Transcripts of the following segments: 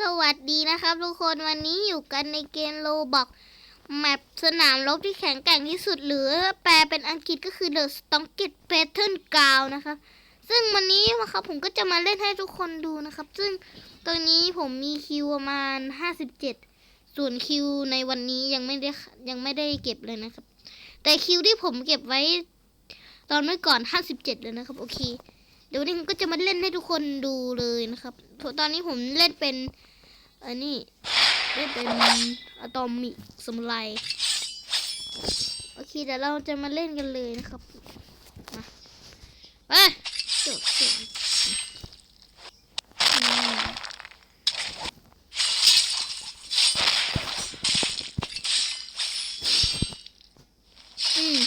สวัสดีนะครับทุกคนวันนี้อยู่กันในเกมโลบอกแมปสนามรบที่แข็งแกร่งที่สุด หรือแปลเป็นอังกฤษก็คือ The Strongest Pattern Ground นะครับ ซึ่งวันนี้นะครับผมก็จะมาเล่นให้ทุกคนดูนะครับ ซึ่งตอนนี้ผมมีคิวประมาณ 57 ส่วนคิวในวันนี้ยังไม่ได้ยังไม่ได้เก็บเลยนะครับ แต่คิวที่ผมเก็บไว้ตอนเมื่อก่อน 57 เลยนะครับ โอเค เดี๋ยวนี้ก็จะมาเล่นให้ทุกคนดูเลยนะครับตอนนี้ผมเล่นเป็นอันนี้เล่นเป็นอะตอมิกสมุไรโอเคเดี๋ยวเราจะมาเล่นกันเลยนะครับมาไปจบจบอืมอืม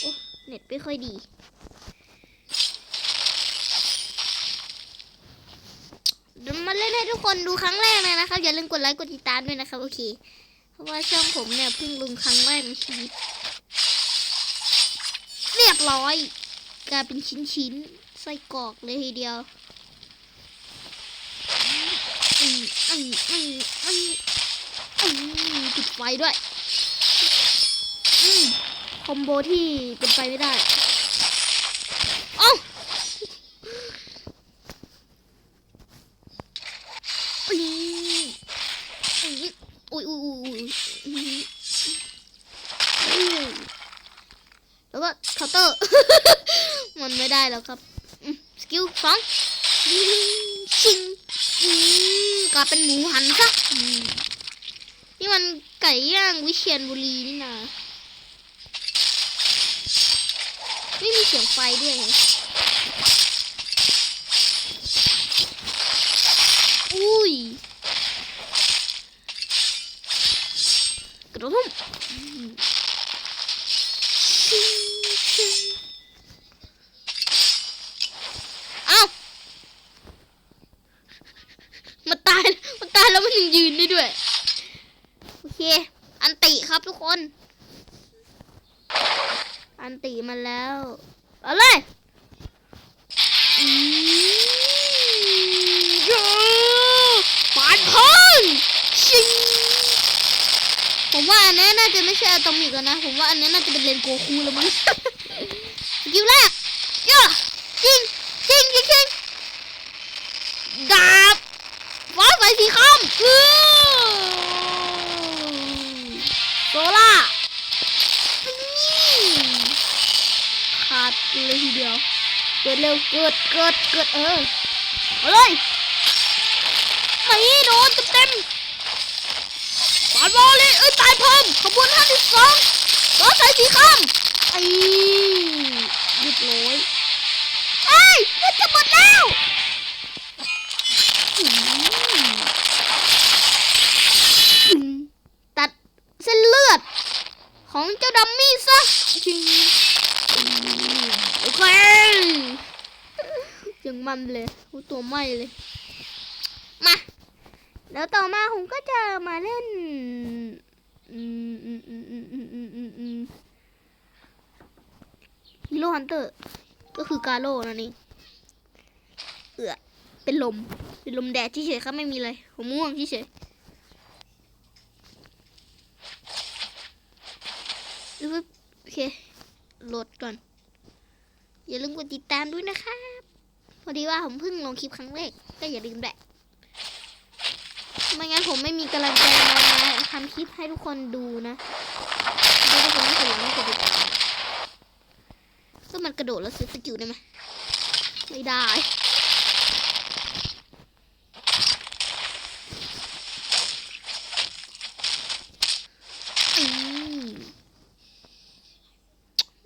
โอ้เน็ตไม่ค่อยดียวมาเล่นให้ทุก คนดูครั้งแรกเลยนะครับ อย่าลืมกดไลค์กดติดตามด้วยนะครับ โอเค เพราะว่าช่องผมเนี่ยเพิ่งลงครั้งแรกในชีวิตเรียบร้อยกลายเป็นชิ้นๆไส้กรอกเลยทีเดียวอืมอืมอืมอืมอืมปิดไฟด้วย อืมคอมโบที่เป็นไปไม่ได้เอ้า อุ้ยอุ้ยอุ้ยอุ้ยอุ้ยอุ้ยแล้วก็เคาน์เตอร์ มันไม่ได้ แล้วครับสกิลสองชิงกลายเป็นหมูหันซะนี่มันไก่ย่างวิเชียนบุรีนี่นาไม่มีเสียงไฟด้วยไงอุ้ย กระทุ่มเอ้ามันตาย มันตายแล้วมันยังยืนได้ด้วย โอเคอันติครับทุกคน อันติมาแล้วเอาเลยอืมโย่ปานพังชิงผมว่าอันนี้น่าจะไม่ใช่อะตอมิกแล้วนะ ผมว่าอันนี้น่าจะเป็นเลนโกคูแล้วมั้งสกิลแรก ดเร็วเกิดเกิดเกิดเออเอาเลยไม่โดนเต็มๆปาดบอลเลยเอ้ยตายเพิ่มขบวนห้าสิบสองรถสายสีข้ามไอ้เรียบร้อยเอ้ยมันจะหมดแล้วันเลยกูตัวไหมเลย มาแล้วต่อมาผมก็จะมาเล่นฮีโร่ฮันเตอร์ ก็คือกาโร่นั่นเองเอือเป็นลม เป็นลมแดดที่เฉยๆครับไม่มีอะไรผมม่วงที่เฉยโอเคโหลดก่อน อย่าลืมกดติดตามด้วยนะครับ พอดีว่าผมเพิ่งลงคลิปครั้งแรกก็อย่าลืมแหละไม่งั้นผมไม่มีกำลังใจมาทำคลิปให้ทุกคนดูนะไม่ทุกคนไม่เคยไม่เคยดูก็มันกระโดดแล้วซื้อสกิลได้ไหมไม่ได้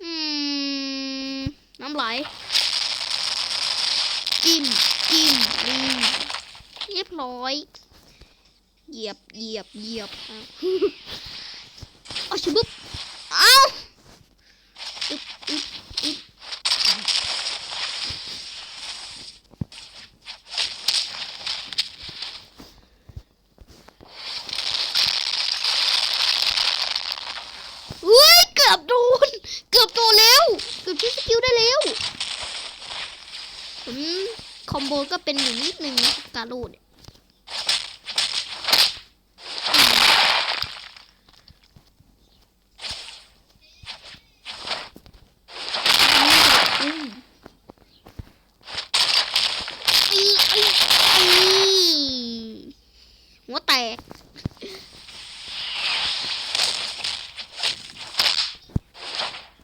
อืมน้ำไหล จิ้มจิ้มอืมเรียบร้อย เหยียบเหยียบเหยียบครับ โบก็เป็นอยู่นิดนึงนะกาโลดหัวแตก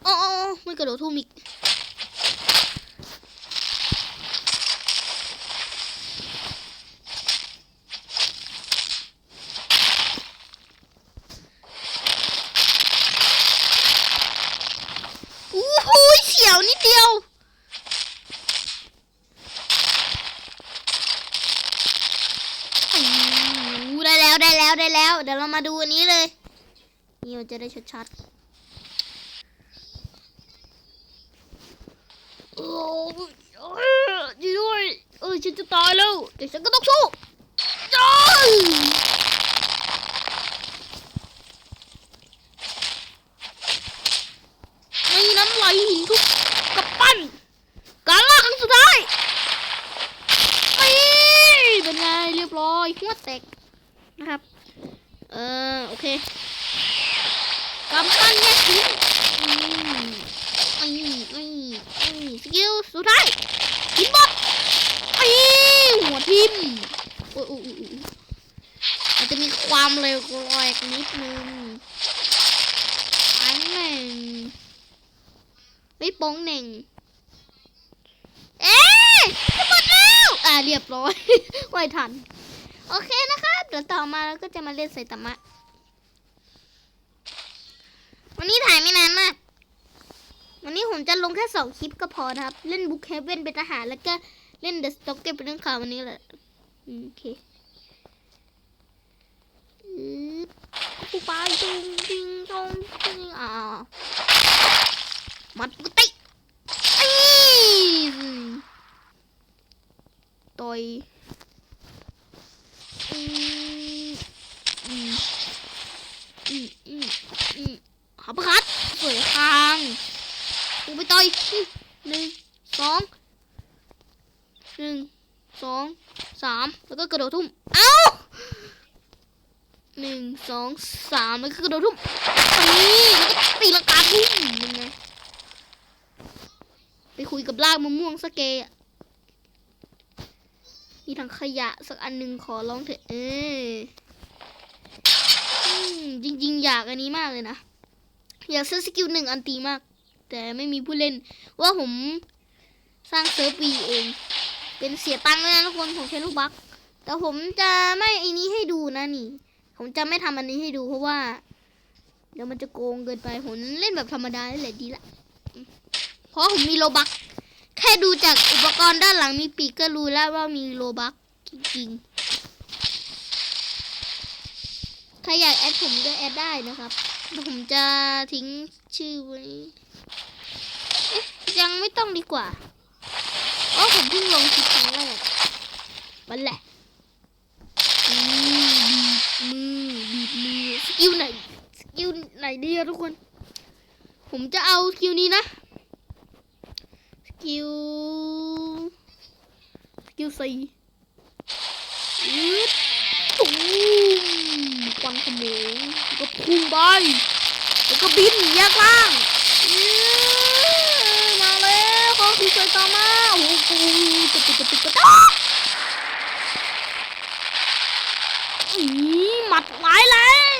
โอ้โอ้ไม่กระโดดทุ่มอีก แล้วได้แล้ว เดี๋ยวเรามาดูอันนี้เลยนี่มันจะได้ชัดๆโอ้ยด้วยเออฉันจะตายแล้วแต่ฉันก็ต้องสู้จ้ยไม่น้ำไหลหินทุกกับปั้นการลาครั้งสุดท้ายไม่เป็นไงเรียบร้อยหัวแตกนะครับ ออโอเคกำปั้นแยกชิ้นอืมไอ้ไอ้ไอ้สกิลสุดท้ายทิมบอสไอ้หัวทิมโอ้ยโอ้ยโอ้ยโอ้ยอาจจะมีความเร็วกรอยนิดนึงอันหนึ่งไม่โป้งหนึ่งเอ๊ะจะหมดแล้วอ่าเรียบร้อยไว้ทัน โอเคนะครับ เดี๋ยวต่อมาเราก็จะมาเล่นไซตามะ วันนี้ถ่ายไม่นานมาก วันนี้ผมจะลงแค่สองคลิปก็พอนะครับ เล่นบุ๊กเฮเว่นเป็นทหาร แล้วก็เล่นเดอะสต็อกเก็ตเป็นเรื่องข่าววันนี้แหละ โอเคอือปุ๊บไปจุงจิงจงจิงอ่ามัดปกติไอ้ต่อย อืมอืมอืมอืมอืมหับคัดสวยคางกูไปต่อยหนึ่งสองหนึ่งสองสามแล้วก็กระโดดทุ่ม เอ้าหนึ่งสองสามแล้วก็กระโดดทุ่มตีแล้วก็ตีลังกาทุ่มยังไงไปคุยกับลากมะม่วงสเกะ มีถังขยะสักอันหนึ่งขอร้องเถอะเออจริงๆ อยากอันนี้มากเลยนะ อยากซื้อสกิลหนึ่งอันตีมาก แต่ไม่มีผู้เล่น ว่าผมสร้างเซิร์ฟวีเอง เป็นเสียตังค์เลยนะทุกคนผมใช้ลูกบักแต่ผมจะไม่อันนี้ให้ดูนะนี่ ผมจะไม่ทำอันนี้ให้ดูเพราะว่า เดี๋ยวมันจะโกงเกินไปผมเล่นแบบธรรมดานี่แหละดีละเพราะผมมีโลบัก แค่ดูจากอุปกรณ์ด้านหลังมีปีกก็รู้แล้วว่ามีโลบักจริงๆ ใครอยากแอดผมก็แอดได้นะครับ ผมจะทิ้งชื่อไว้ยังไม่ต้องดีกว่าเพราะผมเพิ่งลงคลิปครั้งแรกมันแหละอืมบีบมือบีบมือสกิลไหนสกิลไหนดีอะทุกคน ผมจะเอาสกิลนี้นะ กิลสกิลสี่ยืดตุ้มควันขโมงก็พุ่งไปแล้วก็บินแยกล่างมาแล้วขาคือไซตามาโอ้โหตุ๊ดตุ๊ดตุ๊ดตุ๊ดตุ๊ดอีหมัดหลายแรง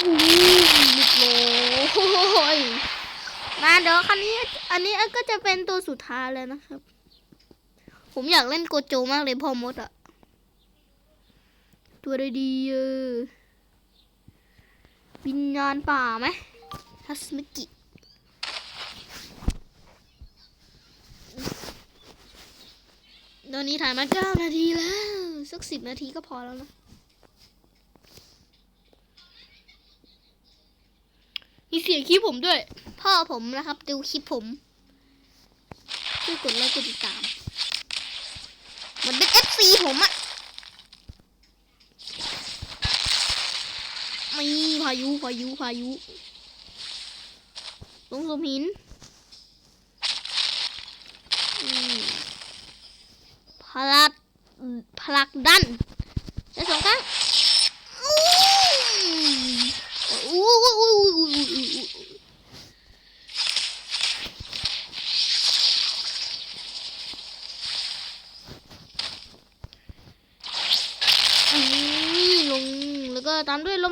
อู้หลุดเลยมาเดี๋ยวคันนี้ อันนี้ก็จะเป็นตัวสุดท้ายแล้วนะครับ ผมอยากเล่นโกโจมากเลยพ่อมดอะตัวอะไรดีเออวิญญาณป่าไหมทัสมิกิตอนนี้ถ่ายมาเก้านาทีแล้ว สักสิบนาทีก็พอแล้วนะ มีเสียงคลิปผมด้วย พ่อผมนะครับ ดูคลิปผมช่วยกดไลค์กดติดตาม มันเป็น FC ผมอะมีพายุพายุพายุลงสมหินพลัดพลักดันได้สองครั้ง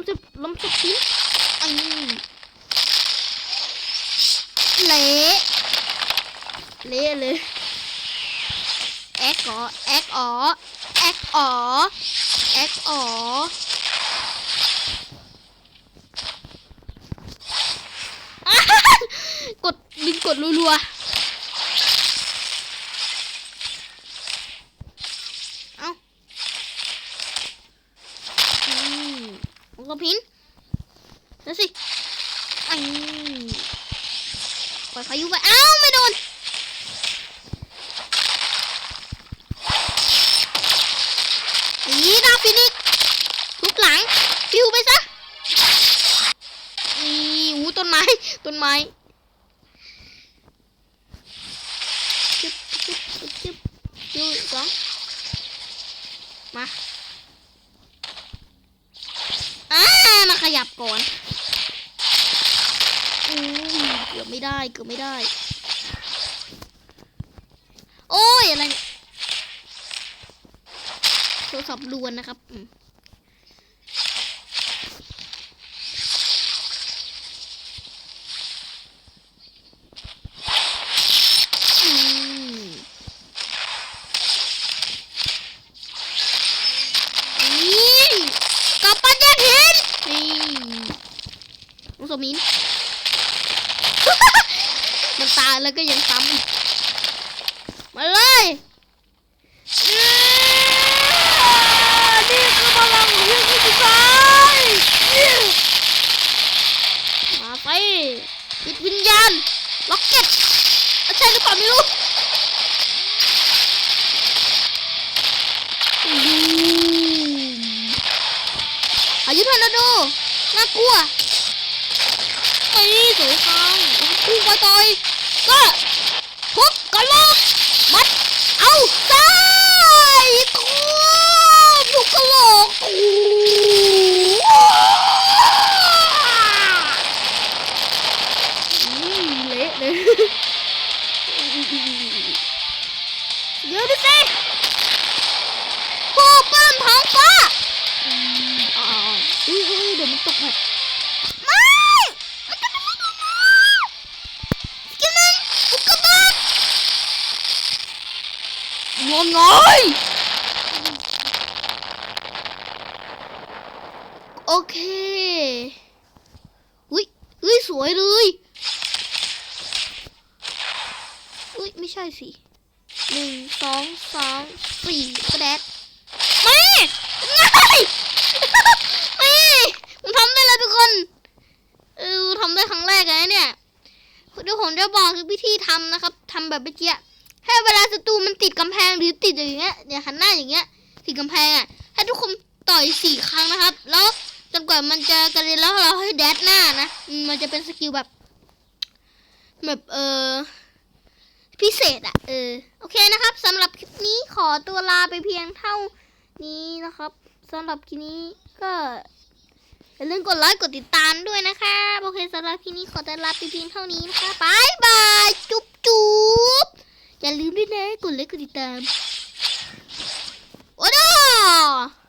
ลมสิบลมสิบชิ้นอันนี้เละเละเลยแอกอ๋อแอกอ๋อแอกอ๋อแอกอ๋อกดดึงกดรัวๆ เอาอืม มันก็พินแล้วสิไอ้ปล่อยพายุไปอ้าวไม่โดนอีดาฟินิกทุบหลังฟิวไปซะอีหูต้นไม้ต้นไม้จึ๊บจึ๊บจึ๊บจึ๊บจึ๊บสองมา อ่ามาขยับ ก่อนอู้เกือบไม่ได้เกือบไม่ได้ โอ้ยอะไรโทรศัพท์ลวนนะครับอืมอืม นี่กับปัญญาหินนี่ มุสมินมันตายแล้วก็ยังซ้ำมาเลยนี่คือพลังของพี่ผู้ชายมาไปจิตวิญญาณล็อกเก็ตใช่หรือเปล่าไม่รู้อายุทอร์นาโดน่ากลัว ไอ้สวยครังพุ่งไปต่อยก็ทุบกระโหลกมัดเอาซ้ายตัวทุบกระโหลกอืมเละเลยเดี๋ยวดิสิปั้นท้องฟ้าอืมอ่าอุ้ยอุ้ยเดี๋ยวมันตกแบบ งอนงอยโอเคอุ้ยอุ้ยสวยเลยอุ้ยไม่ใช่สิหนึ่งสองสามสี่กระแดดไม่ง่ายไม่มึงทำได้แล้วทุกคนเออทำได้ครั้งแรกเลยเนี่ยเดี๋ยวผมจะบอกวิธีทำนะครับทำแบบเมื่อกี้ เวลาศัตรูมันติดกำแพงหรือติดอย่างเงี้ยเนี่ยหันหน้าอย่างเงี้ยติดกำแพงอะให้ทุกคนต่อยสี่ครั้งนะครับ แล้วจนกว่ามันจะกระเด็นแล้วเราให้แดดหน้านะมันจะเป็นสกิลแบบแบบเออพิเศษอะเออโอเคนะครับสำหรับคลิปนี้ขอตัวลาไปเพียงเท่านี้นะครับสำหรับคลิปนี้ก็อย่าลืมกดไลค์กดติดตามด้วยนะคะโอเคสำหรับคลิปนี้ขอตัวลาไปเพียงเท่านี้นะคะบายบายจุ๊บจุ๊บ อย่าลืมด้วยนะกดไลค์กดติดตาม โอ้โห